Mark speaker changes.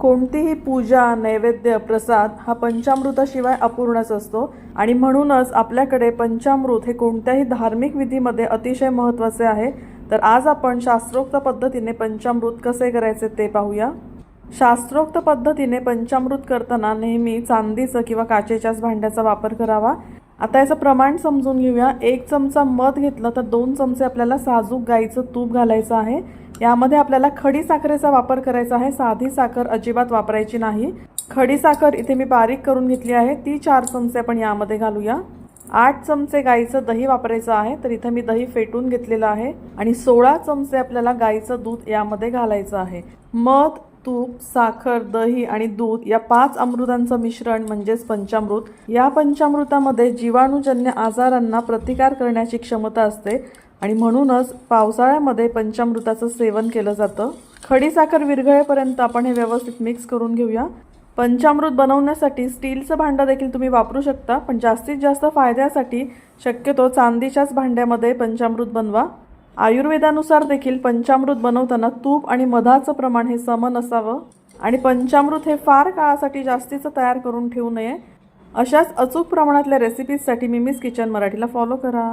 Speaker 1: कोणतीही पूजा नैवेद्य प्रसाद हा पंचामृताशिवाय अपूर्णच असतो. आणि म्हणूनच आपल्याकडे पंचामृत हे कोणत्याही धार्मिक विधीमध्ये अतिशय महत्त्वाचे आहे. तर आज आपण शास्त्रोक्त पद्धतीने पंचामृत कसे करायचे ते पाहूया. शास्त्रोक्त पद्धतीने पंचामृत करताना नेहमी चांदीचं किंवा काचेच्याच भांड्याचा वापर करावा. आता याचं प्रमाण समजून घेऊया. एक चमचा मध घेतलं तर दोन चमचे आपल्याला साजूक गाईचं तूप घालायचं आहे. यामध्ये आपल्याला खडी साखरेचा वापर करायचा आहे. साधी साखर अजिबात वापरायची नाही. खडी साखर इथे मी बारीक करून घेतली आहे. ती चार चमचे आपण यामध्ये घालूया. आठ चमचे गाईचं दही वापरायचं आहे तर इथं मी दही फेटून घेतलेलं आहे. आणि सोळा चमचे आपल्याला गाईचं दूध यामध्ये घालायचं आहे. मध तूप साखर दही आणि दूध या पाच अमृतांचं मिश्रण म्हणजेच पंचामृत. या पंचामृतामध्ये जीवाणूजन्य आजारांना प्रतिकार करण्याची क्षमता असते. आणि म्हणूनच पावसाळ्यामध्ये पंचामृताचं सेवन केलं जातं. खडी साखर विरघळेपर्यंत आपण हे व्यवस्थित मिक्स करून घेऊया. पंचामृत बनवण्यासाठी स्टीलचं भांडं देखील तुम्ही वापरू शकता पण जास्तीत जास्त फायद्यासाठी शक्यतो चांदीच्याच भांड्यामध्ये पंचामृत बनवा. आयुर्वेदानुसार देखील पंचामृत बनवताना तूप आणि मधाचं प्रमाण हे समन असावं. आणि पंचामृत हे फार काळासाठी जास्तीचं तयार करून ठेवू नये. अशाच अचूक प्रमाणातल्या रेसिपीजसाठी मिमीज किचन मराठीला फॉलो करा.